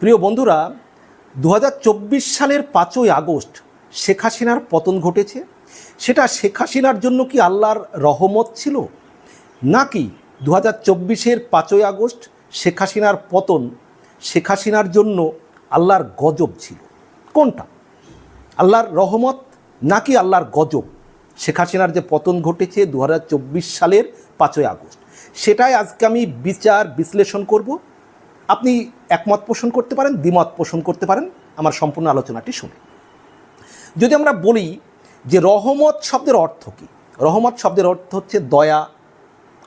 প্রিয় বন্ধুরা দু হাজার চব্বিশ সালের পাঁচই আগস্ট শেখ হাসিনার পতন ঘটেছে। সেটা শেখ হাসিনার জন্য কি আল্লাহর রহমত ছিল? নাকি দু হাজার চব্বিশের পাঁচই আগস্ট শেখ হাসিনার পতন শেখ হাসিনার জন্য আল্লাহর গজব ছিল? কোনটা? আল্লাহর রহমত নাকি আল্লাহর গজব? শেখ হাসিনার যে পতন ঘটেছে দু হাজার চব্বিশ সালের পাঁচই আগস্ট। সেটাই আজকে আমি বিচার বিশ্লেষণ করব। আপনি একমত পোষণ করতে পারেন, দ্বিমত পোষণ করতে পারেন। আমার সম্পূর্ণ আলোচনাটি শুনে। যদি আমরা বলি যে রহমত শব্দের অর্থ কী? রহমত শব্দের অর্থ হচ্ছে দয়া,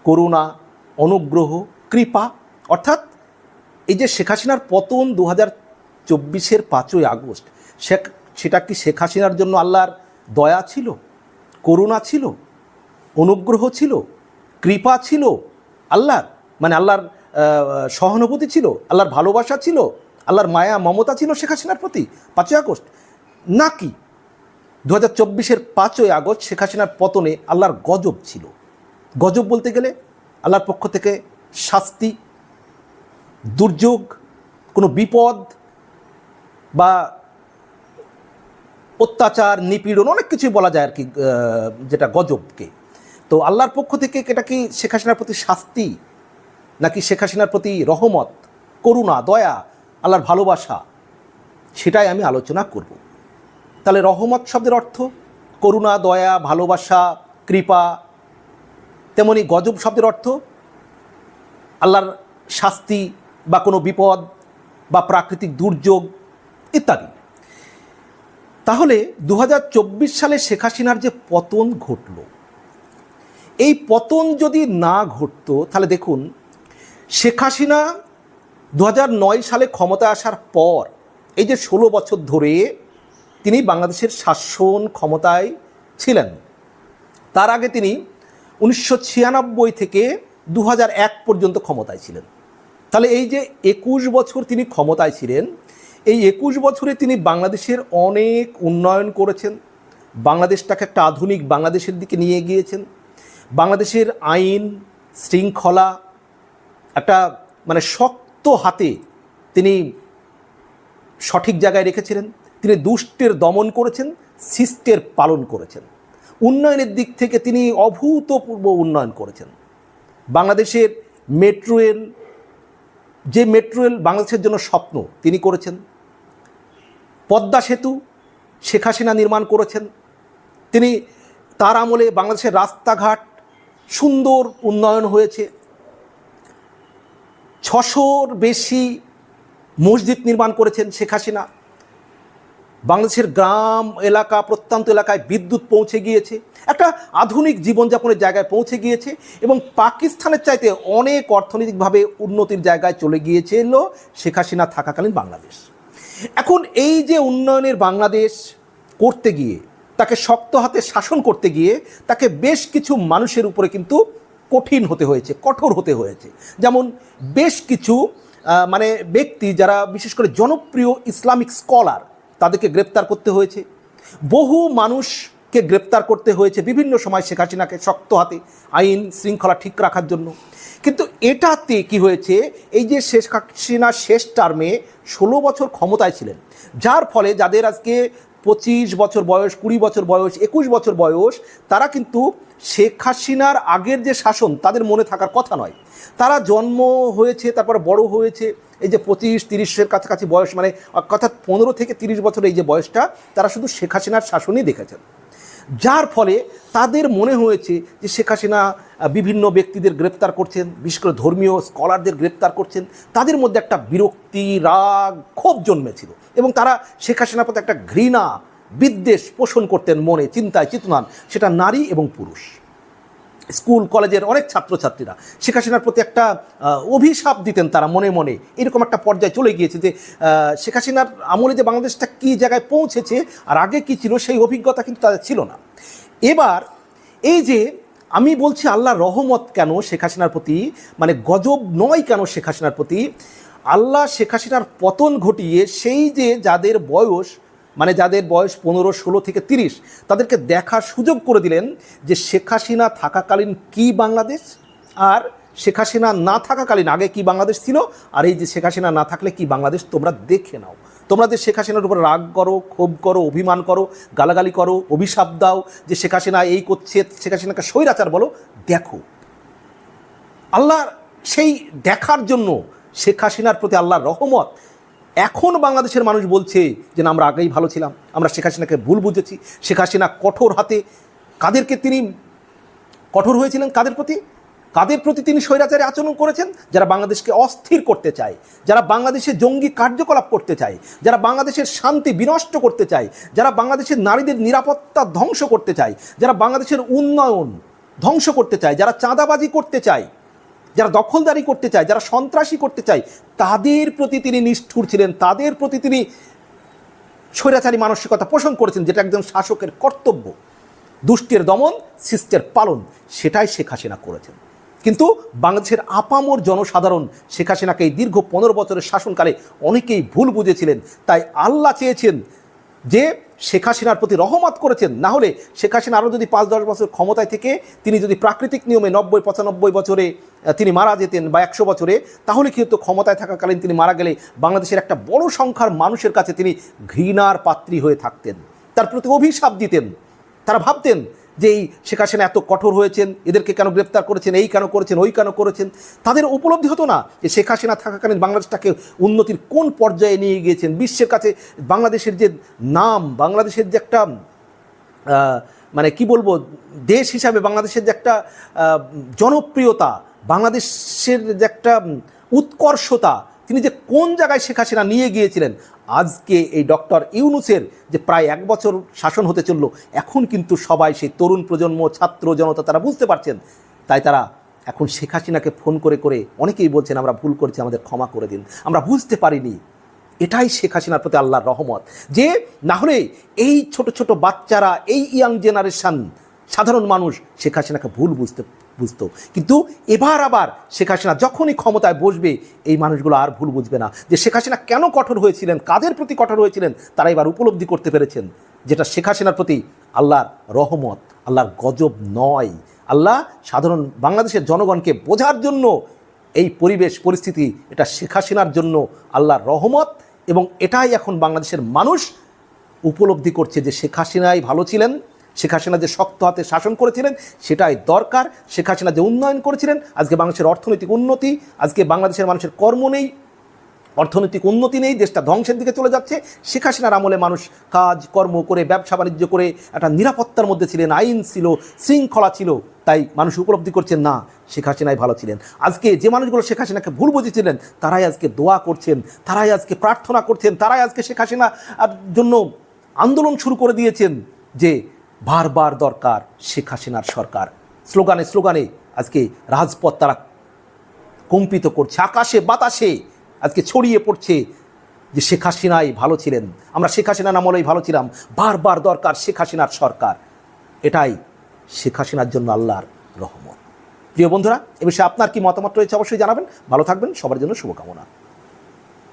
করুণা, অনুগ্রহ, কৃপা। অর্থাৎ এই যে শেখ হাসিনার পতন দু হাজার চব্বিশের পাঁচই আগস্ট, শেখ সেটা কি শেখ হাসিনার জন্য আল্লাহর দয়া ছিল? করুণা ছিল? অনুগ্রহ ছিল? কৃপা ছিল? আল্লাহর? মানে আল্লাহর সহানুভূতি ছিল, আল্লাহর ভালোবাসা ছিল, আল্লাহর মায়া, মমতা ছিল শেখ হাসিনার প্রতি পাঁচই আগস্ট। নাকি দু হাজার চব্বিশের পাঁচই আগস্ট শেখ হাসিনার পতনে আল্লাহর গজব ছিল? গজব বলতে গেলে আল্লাহর পক্ষ থেকে শাস্তি, দুর্যোগ, কোনো বিপদ বা অত্যাচার, নিপীড়ন, অনেক কিছুই বলা যায় আর কি যেটা গজবকে। তো আল্লাহর পক্ষ থেকে এটা কি শেখ হাসিনার প্রতি শাস্তি নাকি শেখ হাসিনার প্রতি রহমত, করুণা, দয়া, আল্লাহর ভালোবাসা, সেটাই আমি আলোচনা করব। তাহলে রহমত শব্দের অর্থ? করুণা, দয়া, ভালোবাসা, কৃপা, তেমনি গজব শব্দের অর্থ? আল্লাহর শাস্তি বা কোনো বিপদ বা প্রাকৃতিক দুর্যোগ ইত্যাদি। তাহলে দু হাজার চব্বিশ সালে শেখ হাসিনার যে পতন ঘটল, এই পতন যদি না ঘটতো, তাহলে দেখুন শেখ হাসিনা দু হাজার নয় সালে ক্ষমতায় আসার পর এই যে ষোলো বছর ধরে তিনি বাংলাদেশের শাসন ক্ষমতায় ছিলেন। তার আগে তিনি উনিশশো ছিয়ানব্বই থেকে দু হাজার এক পর্যন্ত ক্ষমতায় ছিলেন। তাহলে এই যে একুশ বছর তিনি ক্ষমতায় ছিলেন, এই একুশ বছরে তিনি বাংলাদেশের অনেক উন্নয়ন করেছেন। বাংলাদেশটাকে একটা আধুনিক বাংলাদেশের দিকে নিয়ে গিয়েছেন। বাংলাদেশের আইন শৃঙ্খলা একটা মানে শক্ত হাতে তিনি সঠিক জায়গায় রেখেছিলেন, তিনি দুষ্টের দমন করেছেন, শিষ্টের পালন করেছেন। উন্নয়নের দিক থেকে তিনি অভূতপূর্ব উন্নয়ন করেছেন। বাংলাদেশের মেট্রো রেল যে মেট্রো রেল বাংলাদেশের জন্য স্বপ্ন তিনি করেছেন, পদ্মা সেতু শেখ হাসিনা নির্মাণ করেছেন, তিনি তার আমলে বাংলাদেশের রাস্তাঘাট সুন্দর উন্নয়ন হয়েছে। ছশোর বেশি মসজিদ নির্মাণ করেছেন শেখ হাসিনা। বাংলাদেশের গ্রাম এলাকা, প্রত্যন্ত এলাকায় বিদ্যুৎ পৌঁছে গিয়েছে, একটা আধুনিক জীবনযাপনের জায়গায় পৌঁছে গিয়েছে এবং পাকিস্তানের চাইতে অনেক অর্থনৈতিকভাবে উন্নতির জায়গায় চলে গিয়েছিল শেখ হাসিনা থাকাকালীন বাংলাদেশ। এখন এই যে উন্নয়নের বাংলাদেশ করতে গিয়ে, তাকে শক্ত হাতে শাসন করতে গিয়ে, তাকে বেশ কিছু মানুষের উপরে কিন্তু কঠিন হতে হয়েছে, কঠোর হতে হয়েছে। যেমন বেশ কিছু মানে ব্যক্তি যারা বিশেষ করে জনপ্রিয় ইসলামিক স্কলার, তাদেরকে গ্রেপ্তার করতে হয়েছে। বহু মানুষকে গ্রেপ্তার করতে হয়েছে বিভিন্ন সময় শেখ হাসিনাকে শক্ত হাতে আইন শৃঙ্খলা ঠিক রাখার জন্য। কিন্তু এটাতে কি হয়েছে, এই যে শেখ হাসিনা শেষ টার্মে ষোলো বছর ক্ষমতায় ছিলেন, যার ফলে যাদের আজকে পঁচিশ বছর বয়স, কুড়ি বছর বয়স, একুশ বছর বয়স, তারা কিন্তু শেখ হাসিনার আগের যে শাসন, তাদের মনে থাকার কথা নয়। তারা জন্ম হয়েছে, তারপর বড় হয়েছে, এই যে পঁচিশ, তিরিশের কাছাকাছি বয়স মানে অর্থাৎ পনেরো থেকে তিরিশ বছর এই যে বয়সটা, তারা শুধু শেখ হাসিনার শাসনই দেখেছেন। যার ফলে তাদের মনে হয়েছে যে শেখ হাসিনা বিভিন্ন ব্যক্তিদের গ্রেপ্তার করছেন, বিশেষ করে ধর্মীয় স্কলারদের গ্রেপ্তার করছেন, তাদের মধ্যে একটা বিরক্তি, রাগ ক্ষোভ জন্মেছিল এবং তারা শেখ হাসিনার প্রতি একটা ঘৃণা, বিদ্বেষ পোষণ করতেন মনে, চিন্তায় চেতনান সেটা নারী এবং পুরুষ। স্কুল, কলেজের অনেক ছাত্রছাত্রীরা। শেখ প্রতি একটা অভিশাপ দিতেন তারা মনে মনে। এরকম একটা পর্যায়ে চলে গিয়েছে যে শেখ হাসিনার আমলে যে বাংলাদেশটা কী জায়গায় পৌঁছেছে আর আগে কী ছিল সেই অভিজ্ঞতা কিন্তু তাদের ছিল না। এবার, এই যে আমি বলছি আল্লাহ রহমত কেন শেখ হাসিনার প্রতি মানে গজব নয় কেন শেখ হাসিনার প্রতি, আল্লাহ শেখ হাসিনার পতন ঘটিয়ে সেই যে যাদের বয়স মানে যাদের বয়স পনেরো, ষোলো থেকে তিরিশ, তাদেরকে দেখার সুযোগ করে দিলেন যে শেখ হাসিনা থাকাকালীন কী বাংলাদেশ আর শেখ হাসিনা না থাকাকালীন আগে কি বাংলাদেশ ছিল আর এই যে শেখ হাসিনা না থাকলে কি বাংলাদেশ তোমরা দেখে নাও। তোমরা যে শেখ হাসিনার উপর রাগ করো, ক্ষোভ করো, অভিমান করো, গালাগালি করো, অভিশাপ দাও যে শেখ হাসিনা এই করছে, শেখ হাসিনাকে স্বৈরাচার বলো, দেখো। আল্লাহ সেই দেখার জন্য শেখ হাসিনার প্রতি আল্লাহর রহমত এখন বাংলাদেশের মানুষ বলছে যে আমরা আগেই ভালো ছিলাম, আমরা শেখ হাসিনাকে ভুল বুঝেছি। শেখ হাসিনা কঠোর হাতে কাদেরকে তিনি কঠোর হয়েছিলেন? কাদের প্রতি? কাদের প্রতি তিনি স্বৈরাচারে আচরণ করেছেন? যারা বাংলাদেশকে অস্থির করতে চায়, যারা বাংলাদেশে জঙ্গি কার্যকলাপ করতে চায়, যারা বাংলাদেশের শান্তি বিনষ্ট করতে চায়, যারা বাংলাদেশের নারীদের নিরাপত্তা ধ্বংস করতে চায়, যারা বাংলাদেশের উন্নয়ন ধ্বংস করতে চায়, যারা চাঁদাবাজি করতে চায় যারা দখলদারি করতে চায়, যারা সন্ত্রাসী করতে চায়, তাদের প্রতি তিনি নিষ্ঠুর ছিলেন, তাদের প্রতি তিনি স্বৈরাচারী মানসিকতা পোষণ করেছেন, যেটা একজন শাসকের কর্তব্য। দুষ্টের দমন, শিষ্টের পালন, সেটাই শেখ হাসিনা করেছেন। কিন্তু বাংলাদেশের আপামর জনসাধারণ শেখ হাসিনাকে এই দীর্ঘ পনেরো বছরের শাসনকালে অনেকেই ভুল বুঝেছিলেন। তাই আল্লাহ চেয়েছেন যে শেখ হাসিনার প্রতি রহমত করেছেন, না হলে শেখ হাসিনা আরও যদি পাঁচ, দশ বছর ক্ষমতায় থেকে তিনি যদি প্রাকৃতিক নিয়মে নব্বই, পঁচানব্বই বছরে তিনি মারা যেতেন বা একশো বছরে, তাহলে কিন্তু ক্ষমতায় থাকাকালীন তিনি মারা গেলে বাংলাদেশের একটা বড় সংখ্যার মানুষের কাছে তিনি ঘৃণার পাত্রী হয়ে থাকতেন। তার প্রতি অভিশাপ দিতেন। তারা ভাবতেন যে এই শেখ হাসিনা এত কঠোর হয়েছেন, এদেরকে কেন গ্রেপ্তার করেছেন, এই কেন করেছেন, ওই কেন করেছেন, তাদের উপলব্ধি হতো না যে শেখ হাসিনা থাকাকালীন বাংলাদেশটাকে উন্নতির কোন পর্যায়ে নিয়ে গিয়েছেন। বিশ্বের কাছে বাংলাদেশের যে নাম, বাংলাদেশের যে একটা মানে কি বলব, দেশ হিসাবে বাংলাদেশের যে একটা জনপ্রিয়তা, বাংলাদেশের যে একটা উৎকর্ষতা, তিনি যে কোন জায়গায় শেখ হাসিনা নিয়ে গিয়েছিলেন আজকে এই ডক্টর ইউনুসের যে প্রায় এক বছর শাসন হতে চলল, এখন কিন্তু সবাই সেই তরুণ প্রজন্ম, ছাত্র জনতা তারা বুঝতে পারছেন। তাই তারা এখন শেখ হাসিনাকে ফোন করে করে অনেকেই বলছেন, আমরা ভুল করেছি, আমাদের ক্ষমা করে দিন। আমরা বুঝতে পারিনি। এটাই শেখ হাসিনার প্রতি আল্লাহর রহমত। যে না হলে এই ছোট ছোট বাচ্চারা, এই ইয়াং জেনারেশন, সাধারণ মানুষ শেখ হাসিনাকে ভুল বুঝতে বুঝতো। কিন্তু এবার আবার শেখ হাসিনা যখনই ক্ষমতায় বসবে, এই মানুষগুলো আর ভুল বুঝবে না। যে শেখ হাসিনা কেন কঠোর হয়েছিলেন, কাদের প্রতি কঠোর হয়েছিলেন, তারা এবার উপলব্ধি করতে পেরেছেন। যেটা শেখ হাসিনার প্রতি আল্লাহর রহমত, আল্লাহর গজব নয়। আল্লাহ সাধারণ বাংলাদেশের জনগণকে বোঝার জন্য এই পরিবেশ, পরিস্থিতি, এটা শেখ হাসিনার জন্য আল্লাহর রহমত এবং এটাই এখন বাংলাদেশের মানুষ উপলব্ধি করছে যে শেখ হাসিনাই ভালো ছিলেন। শেখ হাসিনা যে শক্ত হাতে শাসন করেছিলেন, সেটাই দরকার। শেখ হাসিনা যে উন্নয়ন করেছিলেন, আজকে বাংলাদেশের অর্থনৈতিক উন্নতি, আজকে বাংলাদেশের মানুষের কর্ম নেই, অর্থনৈতিক উন্নতি নেই, দেশটা ধ্বংসের দিকে চলে যাচ্ছে। শেখ হাসিনার আমলে মানুষ কাজ, কর্ম করে, ব্যবসা বাণিজ্য করে, একটা নিরাপত্তার মধ্যে ছিলেন, আইন ছিল, শৃঙ্খলা ছিল, তাই মানুষ উপলব্ধি করছেন, না, শেখ হাসিনাই ভালো ছিলেন। আজকে যে মানুষগুলো শেখ হাসিনাকে ভুল বুঝেছিলেন, তারাই আজকে দোয়া করছেন, তারাই আজকে প্রার্থনা করছেন, তারাই আজকে শেখ হাসিনা জন্য আন্দোলন শুরু করে দিয়েছেন যে বারবার দরকার শেখ হাসিনার সরকার। স্লোগানে স্লোগানে আজকে রাজপথ তারা কম্পিত করছে, আকাশে, বাতাসে আজকে ছড়িয়ে পড়ছে যে শেখ হাসিনাই ভালো ছিলেন। আমরা শেখ হাসিনা আমলেই ভালো ছিলাম। বারবার দরকার শেখ হাসিনার সরকার। এটাই শেখ হাসিনার জন্য আল্লাহর রহমত। প্রিয় বন্ধুরা, এ বিষয়ে আপনার কি মতামত রয়েছে অবশ্যই জানাবেন। ভালো থাকবেন, সবার জন্য শুভকামনা।